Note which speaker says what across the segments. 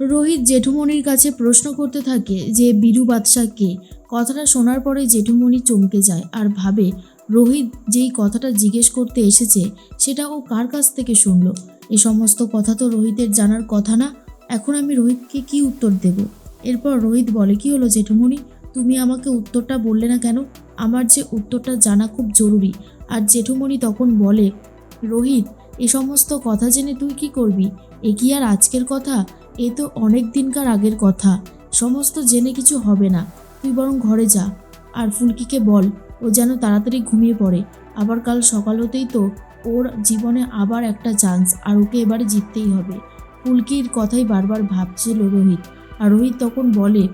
Speaker 1: রোহিত জেঠুমনির কাছে প্রশ্ন করতে থাকে যে, বীরু বাদশাহ কে? কথাটা শোনার পরে জেঠুমনি চমকে যায় আর ভাবে, রোহিত যেই কথাটা জিজ্ঞেস করতে এসেছে, সেটা ও কার কাছ থেকে শুনলো? এ সমস্ত কথা তো রোহিতের জানার কথা না। এখন আমি রোহিতকে কি উত্তর দেব? এরপর রোহিত বলে, কি হলো জেঠুমনি তুমি আমাকে উত্তরটা বললে না কেন? আমার যে উত্তরটা জানা খুব জরুরি। আর জেঠুমনি তখন বলে, রোহিত, এ সমস্ত কথা জেনে তুই কি করবি? এ কি আর আজকের কথা? এ তো অনেক দিনকার আগের কথা। সমস্ত জেনে কিছু হবে না। তুই বরং ঘরে যা। আর ফুলকিকে বল, ও যেন তাড়াতাড়ি ঘুমিয়ে পড়ে। আবার কাল সকাল হতেই তো ওর জীবনে আবার একটা চান্স আর ওকে এবারে জিততেই হবে। ফুলকির কথাই বারবার ভাবছিল রোহিত। আর রোহিত তখন বলে,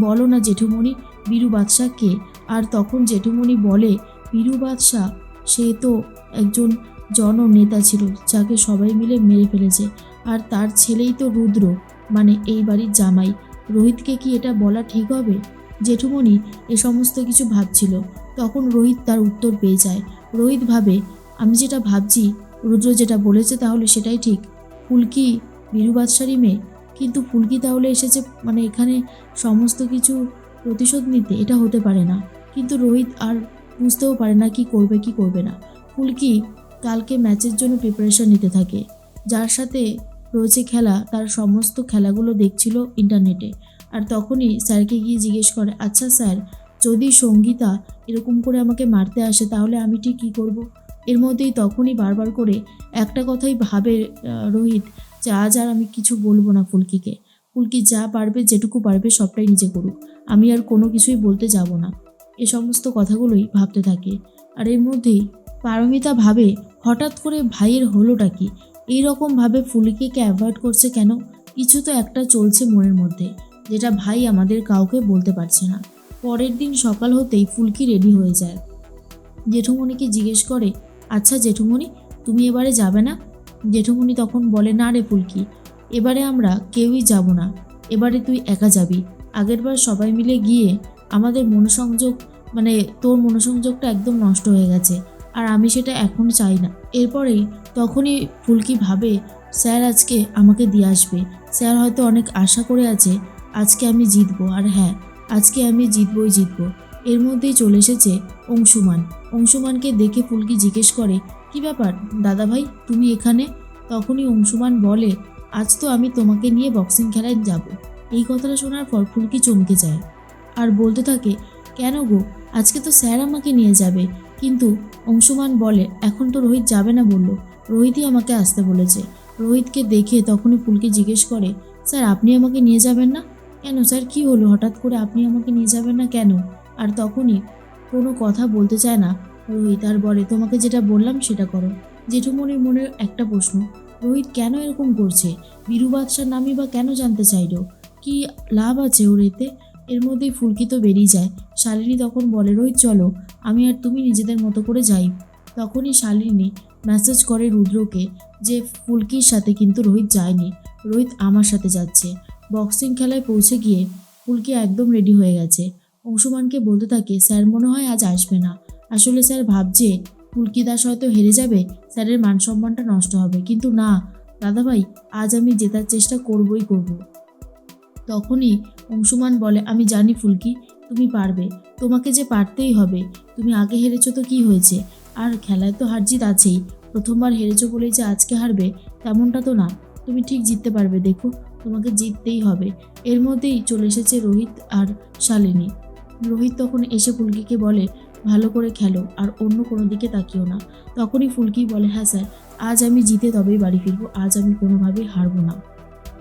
Speaker 1: বলো না জেঠুমণি, বীরু বাদশাহ কে? আর তখন জেঠুমণি বলে, বীরু বাদশাহ সে তো একজন জননেতা ছিল, যাকে সবাই মিলে মেরে ফেলেছে। আর তার ছেলেই তো রুদ্র। মানে এই বাড়ির জামাই। রোহিতকে কি এটা বলা ঠিক হবে? জেঠুমণি এ সমস্ত কিছু ভাবছিল। তখন রোহিত তার উত্তর পেয়ে যায়। রোহিত ভাবে, আমি যেটা ভাবছি, রুদ্র যেটা বলেছে তাহলে সেটাই ঠিক। ফুলকি বীরু বাদশারই মেয়ে। কিন্তু ফুলকি তাহলে এসেছে মানে এখানে সমস্ত কিছু প্রতিশোধ নিতে। এটা হতে পারে না। কিন্তু রোহিত আর বুঝতেও পারে না কি করবে কি করবে না। ফুলকি কালকে ম্যাচের জন্য প্রিপারেশন নিতে থাকে। যার সাথে রয়েছে খেলা, তার সমস্ত খেলাগুলো দেখছিল ইন্টারনেটে। আর তখনই স্যারকে গিয়ে জিজ্ঞেস করে আচ্ছা স্যার, যদি সঙ্গীতা এরকম করে আমাকে মারতে আসে, তাহলে আমি ঠিক কী করব? এর মধ্যেই তখনই বারবার করে একটা কথাই ভাবে রোহিত যে, আজ আর আমি কিছু বলব না ফুলকিকে। ফুলকি যা পারবে, যেটুকু পারবে, সবটাই নিজে করুক। আমি আর কোনো কিছুই বলতে যাব না। এ সমস্ত কথাগুলোই ভাবতে থাকে। আর এর মধ্যেই পারমিতা ভাবে, হঠাৎ করে ভাইয়ের হলোটা কি? এই রকম ভাবে ফুলকিকে অ্যাভয়েড করছে কেন? কিছু তো একটা চলছে মনের মধ্যে, যেটা ভাই আমাদের কাউকে বলতে পারছে না। পরের দিন সকাল হতেই ফুলকি রেডি হয়ে যায়। জেঠুমণিকে জিজ্ঞেস করে আচ্ছা জেঠুমণি, তুমি এবারে যাবে না? জেঠুমণি তখন বলে, না রে ফুলকি, এবারে আমরা কেউই যাব না। এবারে তুই একা যাবি। আগেরবার সবাই মিলে গিয়ে আমাদের মনোসংযোগ মানে তোর মনোসংযোগটা একদম নষ্ট হয়ে গেছে। আর আমি সেটা এখন চাই না। এরপরেই তখনই ফুলকি ভাবে, স্যার আজকে আমাকে দিয়ে আসবে। স্যার হয়তো অনেক আশা করে আছে, আজকে আমি জিতবো। আর হ্যাঁ আজকে আমি জিতবই জিতবো। এর মধ্যেই চলে এসেছে অংশুমান। অংশুমানকে দেখে ফুলকি জিজ্ঞেস করে, কি ব্যাপার দাদা ভাই তুমি এখানে? তখনই অংশুমান বলে, আজ তো আমি তোমাকে নিয়ে বক্সিং খেলায় যাব। এই কথাটা শোনার পর ফুলকি চমকে যায়। আর বলতে থাকে, কেন গো? আজকে তো স্যার আমাকে নিয়ে যাবে। কিন্তু অংশুমান বলে, এখন তো রোহিত যাবে না, বলল। রোহিতই আমাকে আসতে বলেছে। রোহিতকে দেখে তখনই ফুলকি জিজ্ঞেস করে, স্যার, আপনি আমাকে নিয়ে যাবেন না? কেন স্যার, কি হলো? হঠাৎ করে আপনি আমাকে নিয়ে যাবেন না কেন? আর তখনই কোনো কথা বলতে চায় না। রোহিত, আর বলে, তোমাকে যেটা বললাম সেটা করো। জেঠুমনির মনের একটা প্রশ্ন, রোহিত কেন এরকম করছে? বীরু বাদশার নামই বা কেন জানতে চাইলো? কি লাভ আছে ওর এতে? এর মধ্যেই ফুলকি তো বেরিয়ে যায়। শালিনী তখন বলে, রোহিত, চলো। আমি আর তুমি নিজেদের মতো করে যাই। তখনই শালিনী মেসেজ করে রুদ্রকে যে ফুলকির সাথে কিন্তু রোহিত যায়নি। রোহিত আমার সাথে যাচ্ছে। বক্সিং খেলায় পৌঁছে গিয়ে ফুলকি একদম রেডি হয়ে গেছে। অংশুমানকে বলতে থাকে, স্যার, মনে হয় আজ আসবে না। আসলে স্যার ভাবছে ফুলকি দাস হয়তো হেরে যাবে, স্যারের মান সম্মানটা নষ্ট হবে। কিন্তু না, দাদাভাই, আজ আমি জেতার চেষ্টা করবই করব। তখনই অংশুমান বলে, আমি জানি ফুলকি, তুমি পারবে। তোমাকে যে পারতেই হবে। তুমি আগে হেরেছো তো কি হয়েছে? আর খেলায় তো হার জিত আছেই। প্রথমবার হেরেছো বলেই যে আজকে হারবে, তেমনটা তো না। তুমি ঠিক জিততে পারবে, দেখো। তোমাকে জিততেই হবে। এর মধ্যেই চলে এসেছে রোহিত আর শালিনী। রোহিত তখন এসে ফুলকিকে বলে, ভালো করে খেলো, আর অন্য কোনো দিকে তাকিও না। তখনই ফুলকি বলে হ্যাঁ স্যার, আজ আমি জিতে তবেই বাড়ি ফিরবো, আজ আমি কোনোভাবেই হারবো না।